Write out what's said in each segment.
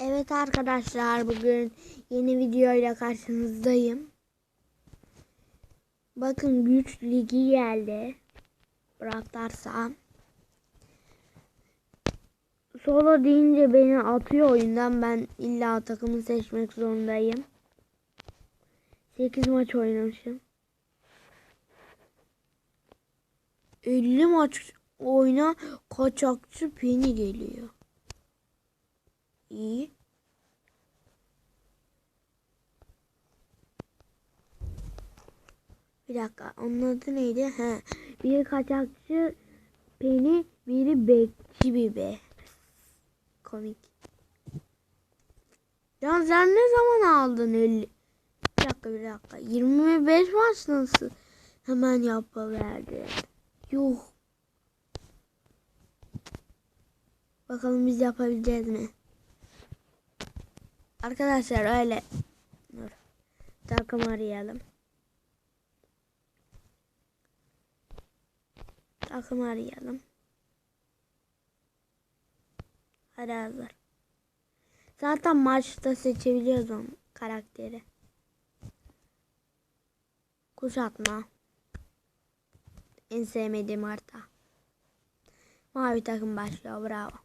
Evet arkadaşlar bugün yeni videoyla karşınızdayım. Bakın güç ligi geldi. Bıraktarsam. Solo deyince beni atıyor oyundan. Ben illa takımı seçmek zorundayım. 8 maç oynamışım. 50 maç oyna kaçakçı peni geliyor. İyi. Bir dakika. Onun adı neydi? He. Biri kaçakçı peni, biri bekçi bibe. Komik. Ya sen ne zaman aldın 50? Bir dakika bir dakika. 25 maç nasıl? Hemen yapıverdi. Yuh. Bakalım biz yapabileceğiz mi? Arkadaşlar öyle. Dur. Takım arayalım. Takım arayalım. Hadi hazır. Zaten maçta seçebiliyoruz onu karakteri. Kuşatma. En sevmediğim harita. Mavi takım başlıyor. Bravo.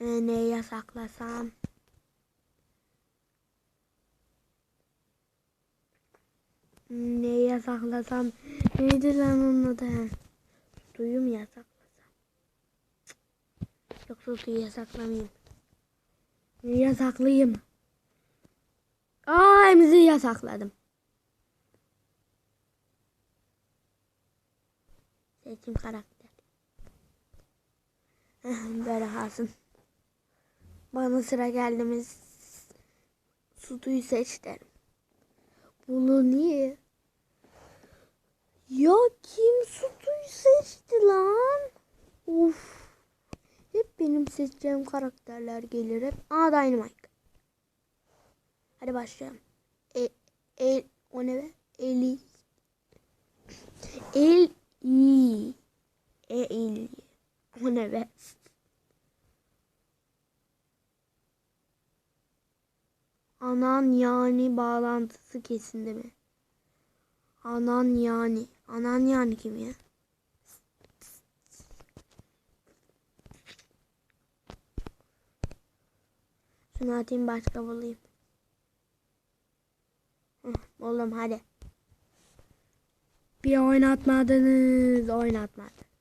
Ee, neyi yasaklasam? Neyi yasaklasam? Neydi lan onun adı? Suyu mu yasaklasam? Yoksa suyu yasaklamayayım. Yasaklayayım? Aa emziği yasakladım. Seçim karakter. Böyle kalsın. Bana sıra geldi mi Sutuyu seç derim. Bunu niye? Ya kim Sutuyu seçti lan? Uf. Hep benim seçeceğim karakterler gelir hep. Aa Dynamite. Hadi başlayalım. E, el, o ne be? Eli. El iyi. E el. O ne be? Anan yani bağlantısı kesildi mi? Anan yani. Anan yani kim ya? Şunu atayım başka bulayım. Buldum hadi. Bir oynatmadınız. Oynatmadınız.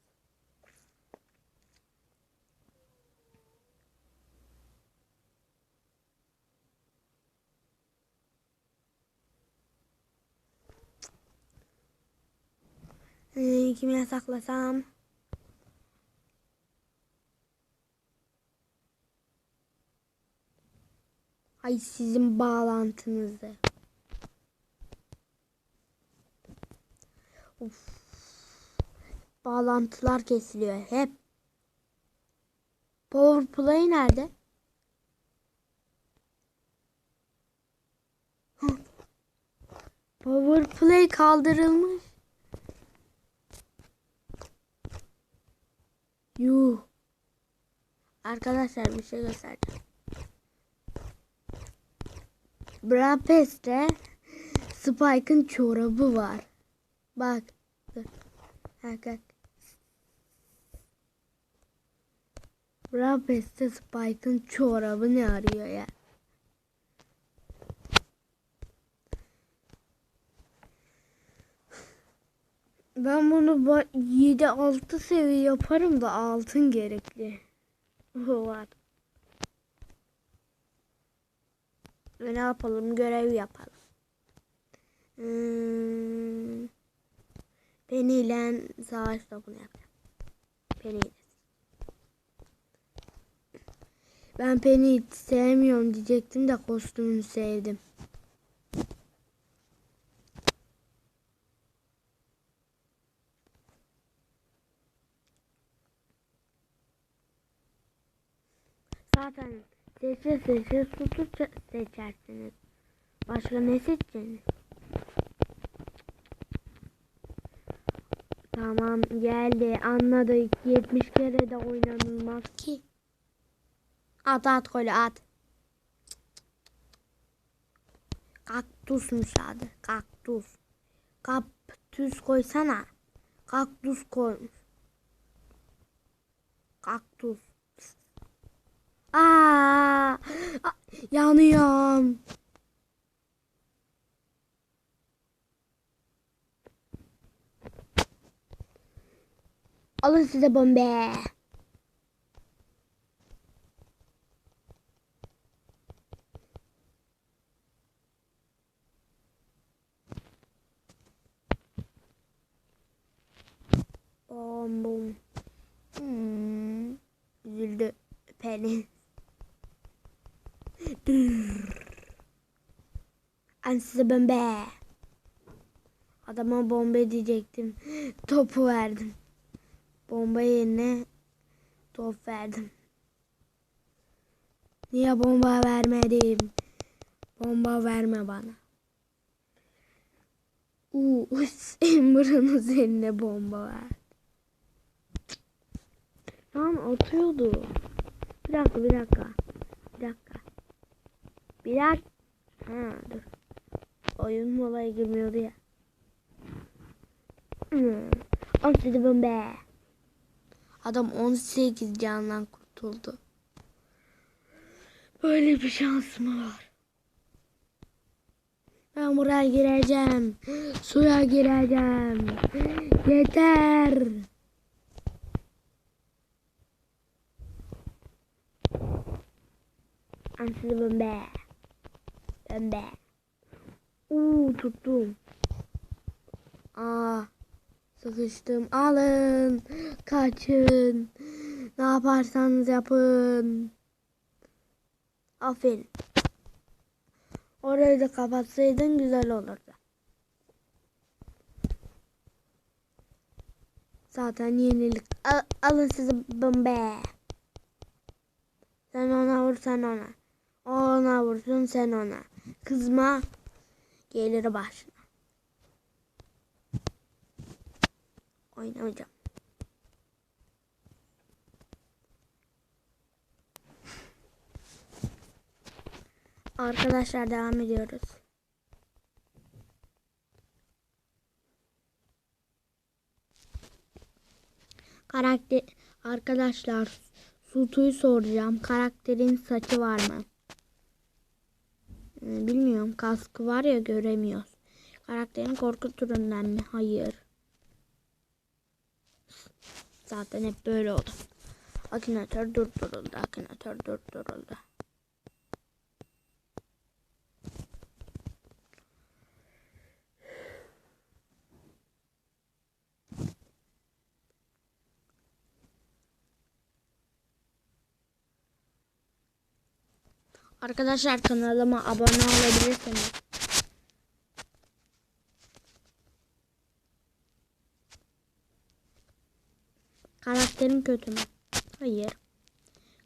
Ee, yasaklasam? Ay sizin bağlantınızı. Of. Bağlantılar kesiliyor hep. Power Play nerede? Hah. Power Play kaldırılmış. Yuh. Arkadaşlar bir şey göstereceğim. Brapes'te Spike'ın çorabı var. Bak. Bak. Brapes'te Spike'ın çorabı ne arıyor ya? Ben bunu 7-6 seviye yaparım da altın gerekli. Var. Ve ne yapalım? Görev yapalım. Hmm. Penny ile savaş topunu yapacağım. Penny ile. Ben Penny'i sevmiyorum diyecektim de kostümünü sevdim. Zaten seçe seçe sutu seçersiniz. Başka ne seçeceksiniz? Tamam geldi anladık. 70 kere de oynanılmaz ki. At at golü at. Kaktüsmüş adı. Kaktüs. Kaktüs koysana. Kaktüs koymuş. Kaktüs. Aa, yanıyorum. Alın size bombe. Ben size bombe. Adama bombe diyecektim. Topu verdim. Bomba yerine top verdim. Niye bomba vermedim? Bomba verme bana. Uuu Amber'ın üzerine bomba ver. Lan atıyordu. Bir dakika bir dakika. Bir dakika. Bir dakika. Ha dur. Oyun molaya girmiyordu ya. Hmm. 18 bombe. Adam 18 candan kurtuldu. Böyle bir şans mı var? Ben buraya gireceğim. Suya gireceğim. Yeter. Ansızı bombe. Bombe. Uuu tuttum. Aa. Sıkıştım. Alın. Kaçın. Ne yaparsanız yapın. Aferin. Orayı da kapatsaydın güzel olurdu. Zaten yenilik. Al, alın size bombe. Sen ona vur sen ona. Ona vursun sen ona. Kızma. Gelir başına. Oynamayacağım. Arkadaşlar devam ediyoruz. Karakter arkadaşlar Sutu'yu soracağım. Karakterin saçı var mı? Ee, Bilmiyorum. Kaskı var ya göremiyoruz. Karakterin korku türünden mi? Hayır. Zaten hep böyle oldu. Akinator durduruldu. Akinator durduruldu. Arkadaşlar kanalıma abone olabilirsiniz. Karakterim kötü mü? Hayır.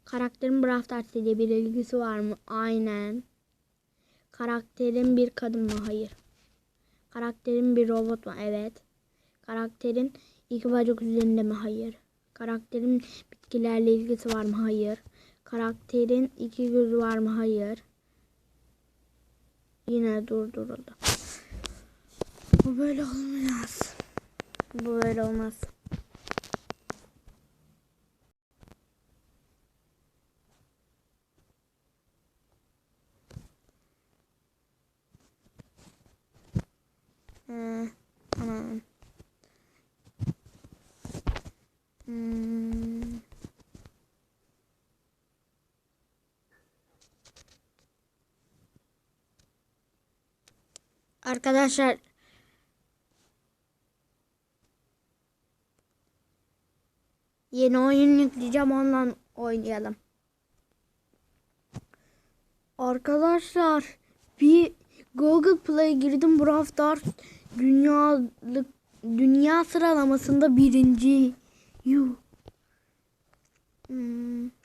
Karakterin Brawl Stars ile bir ilgisi var mı? Aynen. Karakterin bir kadın mı? Hayır. Karakterin bir robot mu? Evet. Karakterin iki bacak üzerinde mi? Hayır. Karakterin bitkilerle ilgisi var mı? Hayır. Karakterin iki gözü var mı? Hayır. Yine durduruldu. Bu böyle olmaz. Bu böyle olmaz. Ee, anam. Hmm. Arkadaşlar yeni oyun yükleyeceğim ondan oynayalım. Arkadaşlar bir Google Play girdim Brawl Stars dünyalık dünya sıralamasında birinci. Yuh. Hmm.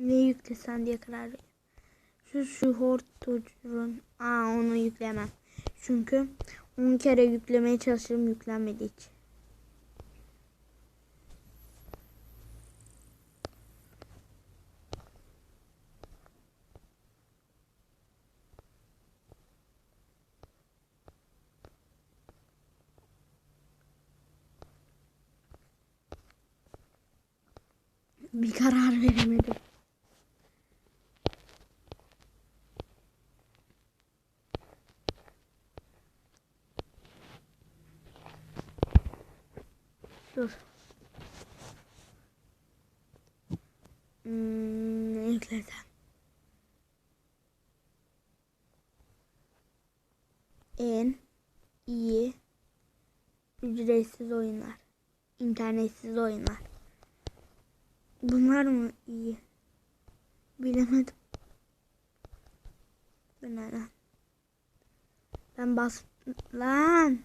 ne yüklesen diye karar veriyorum. Şu şu hortucun. Aa onu yüklemem. Çünkü 10 kere yüklemeye çalışırım yüklenmedi hiç. bir karar veremedim. Ücretsiz oyunlar. İnternetsiz oyunlar. Bunlar mı iyi? Bilemedim. Ben lan. Ben bas lan.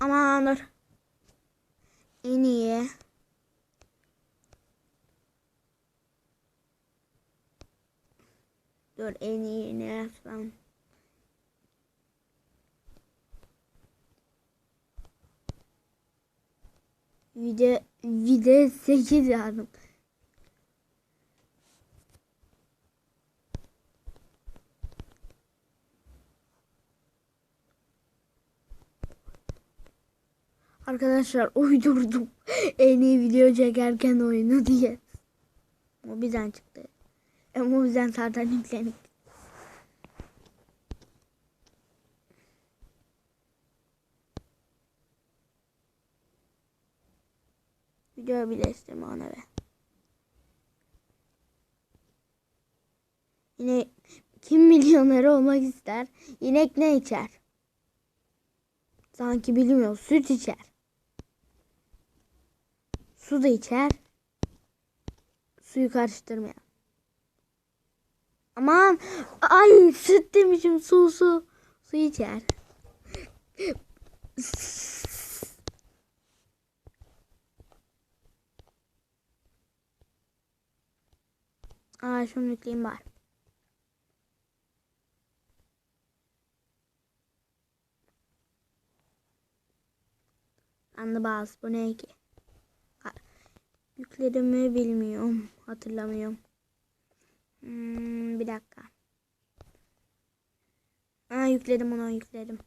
Aman dur. En iyi. Dur en iyi ne yazsam. Video video 8 yazdım. Arkadaşlar uydurdum. En iyi video çekerken oyunu diye. O bizden çıktı. Ama o bizden zaten yüklenik. Video bile isteme ona be. Yine kim milyoner olmak ister? İnek ne içer? Sanki bilmiyor. Süt içer. Su da içer. Suyu karıştırmayan. Aman. Ay süt demişim. Su su. Su içer. Aa şunu yükleyeyim bari. Anlıbaz bu ne ki? Ha, Yükledim mi bilmiyorum. Hatırlamıyorum. Hmm, bir dakika. Aa yükledim onu yükledim.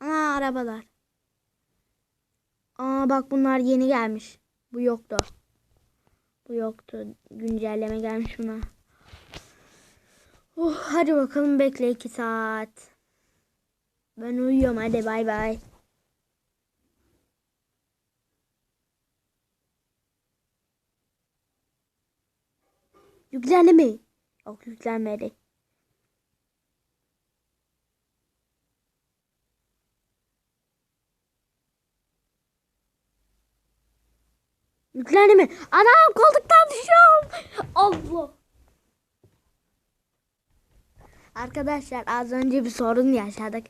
Aa arabalar. Aa bak bunlar yeni gelmiş. Bu yoktu. Bu yoktu. Güncelleme gelmiş buna. Oh, hadi bakalım bekle iki saat. Ben uyuyorum hadi bay bay. Yüklendi mi? Yok yüklenmedi. Yüklendi mi? Anam koltuktan düşüyorum. Allah. Arkadaşlar az önce bir sorun yaşadık.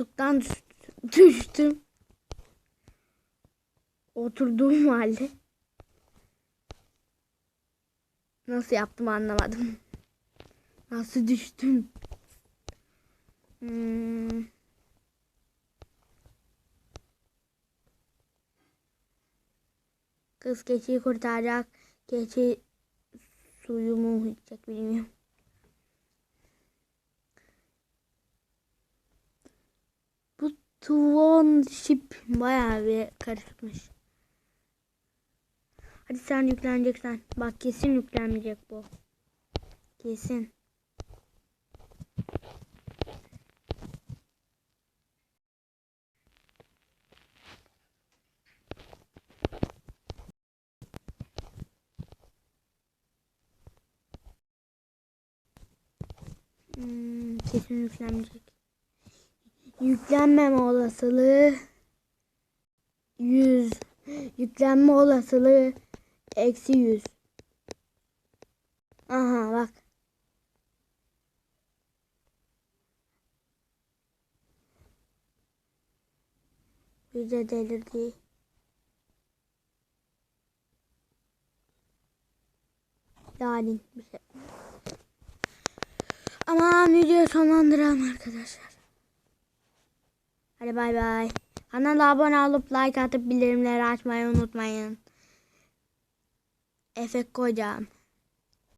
Koltuktan düş- düştüm. Oturduğum halde. Nasıl yaptım anlamadım. Nasıl düştüm? Hmm. Kız keçiyi kurtaracak. Keçi suyu mu içecek bilmiyorum. Bu Tuon ship bayağı bir karışıkmış. Hadi sen yükleneceksen. Bak kesin yüklenmeyecek bu. Kesin. Hmm, kesin yüklenmeyecek. Yüklenmeme olasılığı 100. Yüklenme olasılığı eksi 100. Aha bak. Bize delirdi. Yani bir şey. Aman videoyu sonlandıralım arkadaşlar. Hadi bay bay. Kanala abone olup like atıp bildirimleri açmayı unutmayın. Efekt koyacağım.